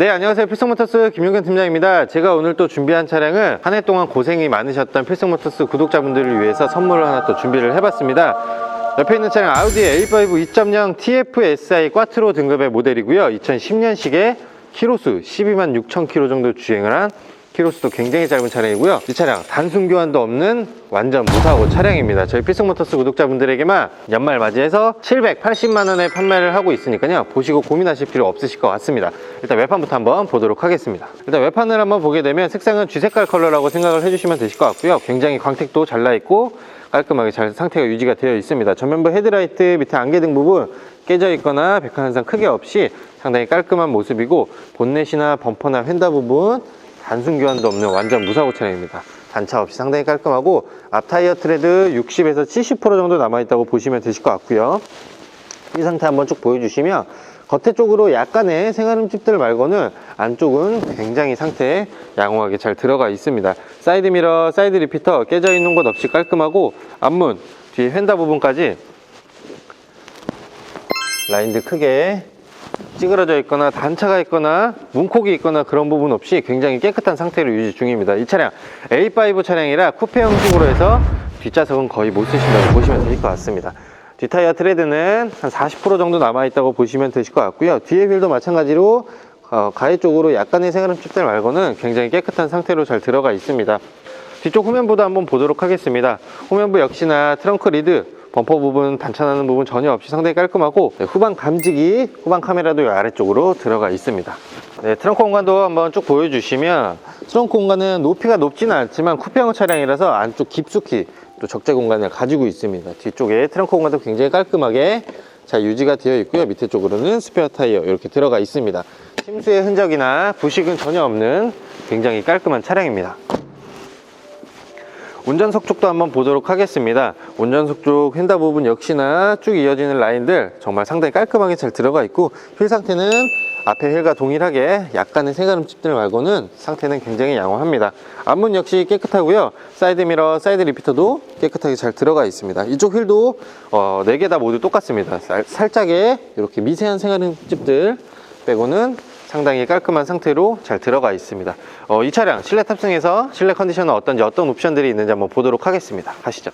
네 안녕하세요. 필승모터스 김용현 팀장입니다. 제가 오늘 또 준비한 차량은 한 해 동안 고생이 많으셨던 필승모터스 구독자분들을 위해서 선물을 하나 또 준비를 해봤습니다. 옆에 있는 차량 아우디 A5 2.0 TFSI 꽈트로 등급의 모델이고요. 2010년식에 키로수 12만 6천 킬로 정도 주행을 한 키로수도 굉장히 짧은 차량이고요. 이 차량 단순 교환도 없는 완전 무사고 차량입니다. 저희 필승모터스 구독자분들에게만 연말 맞이해서 780만원에 판매를 하고 있으니까요. 보시고 고민하실 필요 없으실 것 같습니다. 일단 외판부터 한번 보도록 하겠습니다. 일단 외판을 한번 보게 되면 색상은 쥐색깔 컬러라고 생각을 해주시면 되실 것 같고요. 굉장히 광택도 잘 나 있고 깔끔하게 잘 상태가 유지가 되어 있습니다. 전면부 헤드라이트 밑에 안개 등 부분 깨져 있거나 백화 현상 크게 없이 상당히 깔끔한 모습이고 본넷이나 범퍼나 휀다 부분 단순 교환도 없는 완전 무사고 차량입니다. 단차 없이 상당히 깔끔하고 앞 타이어 트레드 60에서 70% 정도 남아있다고 보시면 되실 것 같고요. 이 상태 한번 쭉 보여주시면 겉에 쪽으로 약간의 생활음집들 말고는 안쪽은 굉장히 상태 양호하게 잘 들어가 있습니다. 사이드 미러, 사이드 리피터 깨져 있는 곳 없이 깔끔하고 앞문, 뒤에 휀다 부분까지 라인들 크게 찌그러져 있거나 단차가 있거나 문콕이 있거나 그런 부분 없이 굉장히 깨끗한 상태로 유지 중입니다. 이 차량 A5 차량이라 쿠페 형식으로 해서 뒷좌석은 거의 못 쓰신다고 보시면 될 것 같습니다. 뒷타이어 트레드는 한 40% 정도 남아있다고 보시면 되실 것 같고요. 뒤에 휠도 마찬가지로 어, 가해 쪽으로 약간의 생활음집들 말고는 굉장히 깨끗한 상태로 잘 들어가 있습니다. 뒤쪽 후면부도 한번 보도록 하겠습니다. 후면부 역시나 트렁크 리드, 범퍼 부분, 단차나는 부분 전혀 없이 상당히 깔끔하고 네, 후방 감지기, 후방 카메라도 이 아래쪽으로 들어가 있습니다. 네, 트렁크 공간도 한번 쭉 보여주시면 트렁크 공간은 높이가 높지는 않지만 쿠페형 차량이라서 안쪽 깊숙이 또 적재 공간을 가지고 있습니다. 뒤쪽에 트렁크 공간도 굉장히 깔끔하게 잘 유지가 되어 있고요. 밑에 쪽으로는 스페어 타이어 이렇게 들어가 있습니다. 침수의 흔적이나 부식은 전혀 없는 굉장히 깔끔한 차량입니다. 운전석 쪽도 한번 보도록 하겠습니다. 운전석 쪽 휀다 부분 역시나 쭉 이어지는 라인들 정말 상당히 깔끔하게 잘 들어가 있고 휠 상태는 앞에 휠과 동일하게 약간의 색가름집들 말고는 상태는 굉장히 양호합니다. 앞문 역시 깨끗하고요. 사이드 미러, 사이드 리피터도 깨끗하게 잘 들어가 있습니다. 이쪽 휠도 어, 4개 다 모두 똑같습니다. 살, 살짝의 이렇게 미세한 생활음집들 빼고는 상당히 깔끔한 상태로 잘 들어가 있습니다. 어, 이 차량 실내 탑승해서 실내 컨디션은 어떤지 어떤 옵션들이 있는지 한번 보도록 하겠습니다. 가시죠.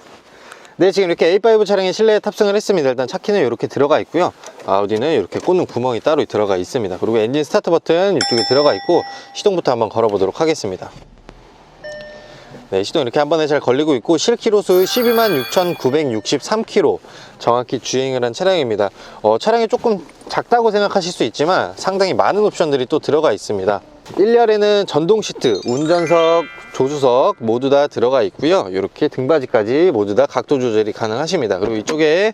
네, 지금 이렇게 A5 차량에 실내에 탑승을 했습니다. 일단 차키는 이렇게 들어가 있고요. 아우디는 이렇게 꽂는 구멍이 따로 들어가 있습니다. 그리고 엔진 스타트 버튼 이쪽에 들어가 있고 시동부터 한번 걸어보도록 하겠습니다. 네, 시동 이렇게 한 번에 잘 걸리고 있고 실키로수 12만 6,963km 정확히 주행을 한 차량입니다. 어, 차량이 조금 작다고 생각하실 수 있지만 상당히 많은 옵션들이 또 들어가 있습니다. 1열에는 전동 시트, 운전석, 조수석 모두 다 들어가 있고요. 이렇게 등받이까지 모두 다 각도 조절이 가능하십니다. 그리고 이쪽에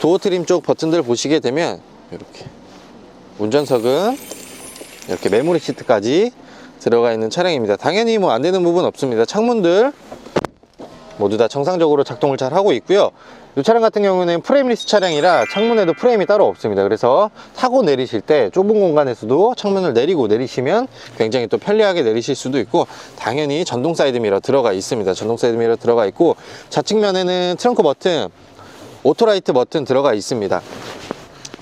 도어 트림 쪽 버튼들 보시게 되면 이렇게 운전석은 이렇게 메모리 시트까지 들어가 있는 차량입니다. 당연히 뭐 안 되는 부분 없습니다. 창문들 모두 다 정상적으로 작동을 잘 하고 있고요. 이 차량 같은 경우는 프레임리스 차량이라 창문에도 프레임이 따로 없습니다. 그래서 타고 내리실 때 좁은 공간에서도 창문을 내리고 내리시면 굉장히 또 편리하게 내리실 수도 있고 당연히 전동 사이드 미러 들어가 있습니다. 전동 사이드 미러 들어가 있고 좌측면에는 트렁크 버튼, 오토라이트 버튼 들어가 있습니다.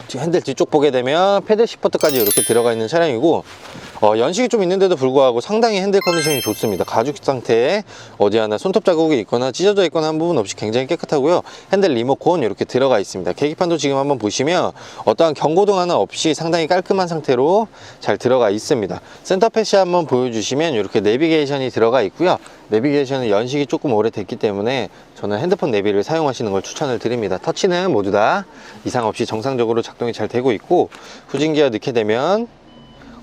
뒤- 핸들 뒤쪽 보게 되면 패드 시퍼트까지 이렇게 들어가 있는 차량이고 어, 연식이 좀 있는데도 불구하고 상당히 핸들 컨디션이 좋습니다. 가죽 상태에 어디 하나 손톱 자국이 있거나 찢어져 있거나 한 부분 없이 굉장히 깨끗하고요. 핸들 리모컨 이렇게 들어가 있습니다. 계기판도 지금 한번 보시면 어떠한 경고등 하나 없이 상당히 깔끔한 상태로 잘 들어가 있습니다. 센터 패시 한번 보여주시면 이렇게 내비게이션이 들어가 있고요. 내비게이션은 연식이 조금 오래됐기 때문에 저는 핸드폰 내비를 사용하시는 걸 추천을 드립니다. 터치는 모두 다 이상 없이 정상적으로 작동이 잘 되고 있고 후진 기어 넣게 되면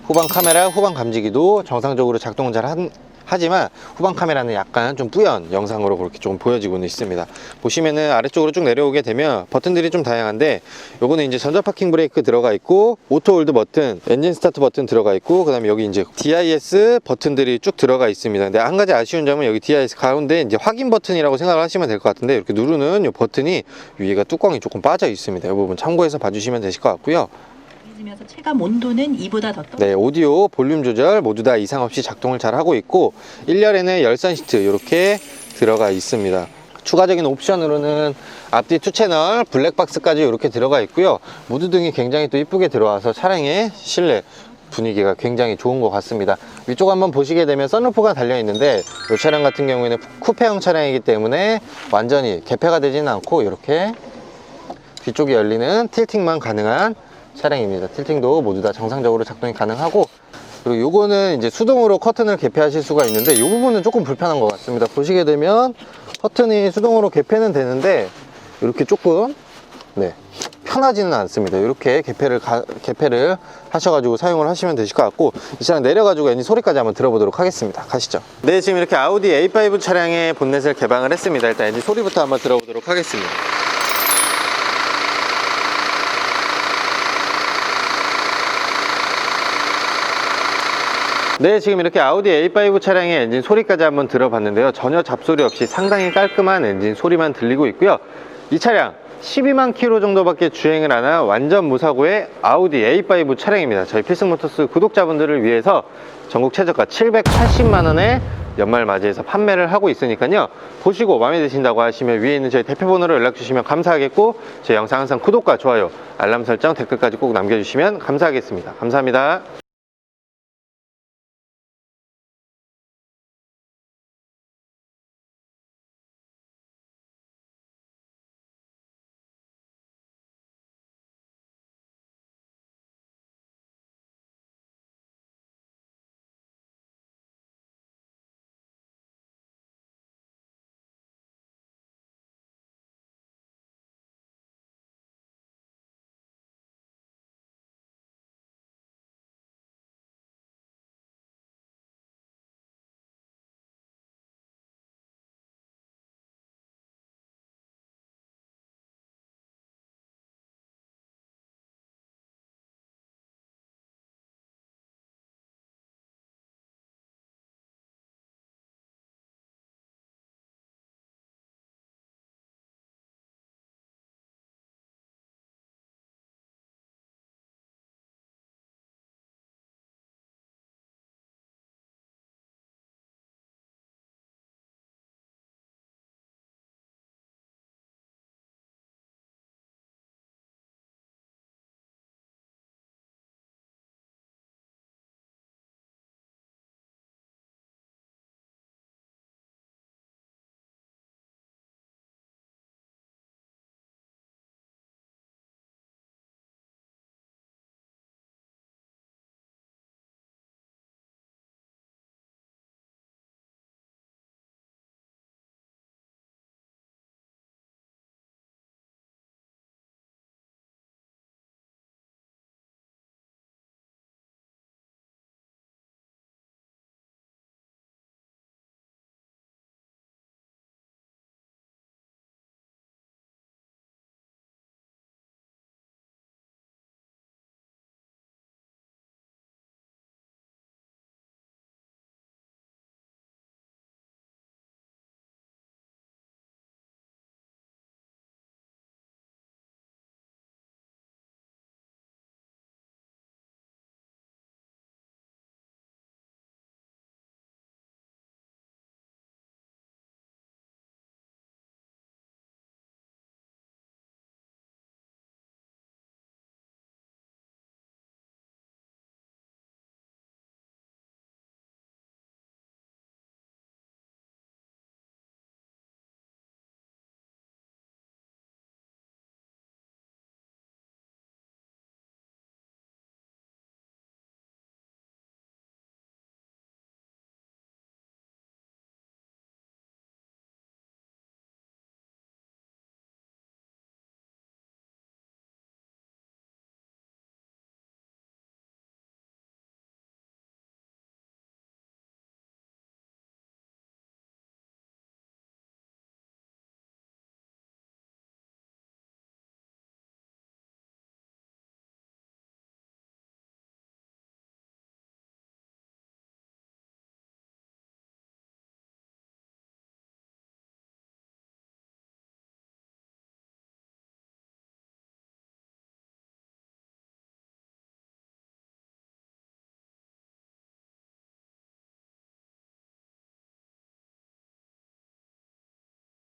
후방 카메라, 후방 감지기도 정상적으로 작동을 잘 한- 하지만 후방 카메라는 약간 좀 뿌연 영상으로 그렇게 좀 보여지고는 있습니다. 보시면은 아래쪽으로 쭉 내려오게 되면 버튼들이 좀 다양한데 요거는 이제 전자 파킹 브레이크 들어가 있고 오토 홀드 버튼, 엔진 스타트 버튼 들어가 있고 그 다음에 여기 이제 DIS 버튼들이 쭉 들어가 있습니다. 근데 한 가지 아쉬운 점은 여기 DIS 가운데 이제 확인 버튼이라고 생각을 하시면 될 것 같은데 이렇게 누르는 이 버튼이 위에가 뚜껑이 조금 빠져 있습니다. 이 부분 참고해서 봐주시면 되실 것 같고요. 해주면서 체감 온도는 이보다 더 떨어. 네, 오디오, 볼륨 조절 모두 다 이상 없이 작동을 잘 하고 있고 1열에는 열선 시트 이렇게 들어가 있습니다. 추가적인 옵션으로는 앞뒤 투 채널 블랙박스까지 이렇게 들어가 있고요. 무드 등이 굉장히 또 이쁘게 들어와서 차량의 실내 분위기가 굉장히 좋은 것 같습니다. 위쪽 한번 보시게 되면 썬루프가 달려 있는데 이 차량 같은 경우에는 쿠페형 차량이기 때문에 완전히 개폐가 되지는 않고 이렇게 뒤쪽이 열리는 틸팅만 가능한 차량입니다. 틸팅도 모두 다 정상적으로 작동이 가능하고 그리고 요거는 이제 수동으로 커튼을 개폐하실 수가 있는데 이 부분은 조금 불편한 것 같습니다. 보시게 되면 커튼이 수동으로 개폐는 되는데 이렇게 조금 네 편하지는 않습니다. 이렇게 개폐를 가- 개폐를 하셔가지고 사용을 하시면 되실 것 같고 이 차량 내려가지고 엔진 소리까지 한번 들어보도록 하겠습니다. 가시죠. 네 지금 이렇게 아우디 A5 차량의 본넷을 개방을 했습니다. 일단 엔진 소리부터 한번 들어보도록 하겠습니다. 네, 지금 이렇게 아우디 A5 차량의 엔진 소리까지 한번 들어봤는데요. 전혀 잡소리 없이 상당히 깔끔한 엔진 소리만 들리고 있고요. 이 차량 12만 킬로 정도밖에 주행을 안 한 완전 무사고의 아우디 A5 차량입니다. 저희 필승모터스 구독자분들을 위해서 전국 최저가 780만 원에 연말 맞이해서 판매를 하고 있으니까요. 보시고 마음에 드신다고 하시면 위에 있는 저희 대표번호로 연락 주시면 감사하겠고 제 영상 항상 구독과 좋아요, 알람 설정, 댓글까지 꼭 남겨주시면 감사하겠습니다. 감사합니다.